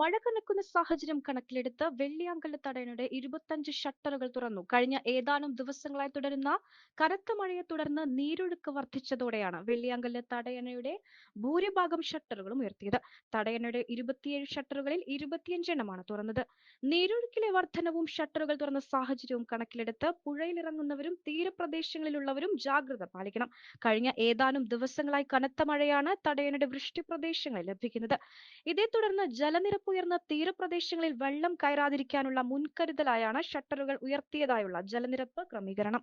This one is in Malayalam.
മഴ കനക്കുന്ന സാഹചര്യം കണക്കിലെടുത്ത് വെള്ളിയാങ്കല്ല് തടയണയുടെ ഇരുപത്തഞ്ച് ഷട്ടറുകൾ തുറന്നു. കഴിഞ്ഞ ഏതാനും ദിവസങ്ങളായി തുടരുന്ന കനത്ത മഴയെ തുടർന്ന് നീരൊഴുക്ക് വർദ്ധിച്ചതോടെയാണ് വെള്ളിയാങ്കല്ല് തടയണയുടെ ഭൂരിഭാഗം ഷട്ടറുകളും ഉയർത്തിയത്. തടയണയുടെ ഇരുപത്തിയേഴ് ഷട്ടറുകളിൽ ഇരുപത്തിയഞ്ചെണ്ണമാണ് തുറന്നത്. നീരൊഴുക്കിലെ വർധനവും ഷട്ടറുകൾ തുറന്ന സാഹചര്യവും കണക്കിലെടുത്ത് പുഴയിലിറങ്ങുന്നവരും തീരപ്രദേശങ്ങളിലുള്ളവരും ജാഗ്രത പാലിക്കണം. കഴിഞ്ഞ ഏതാനും ദിവസങ്ങളായി കനത്ത മഴയാണ് തടയണയുടെ വൃഷ്ടി പ്രദേശങ്ങളിൽ ലഭിക്കുന്നത്. ഇതേ തുടർന്ന് ജലനിരപ്പ് ഉയർന്ന തീരപ്രദേശങ്ങളിൽ വെള്ളം കയറാതിരിക്കാനുള്ള മുൻകരുതലായാണ് ഷട്ടറുകൾ ഉയർത്തിയതായുള്ള ജലനിരപ്പ് ക്രമീകരണം.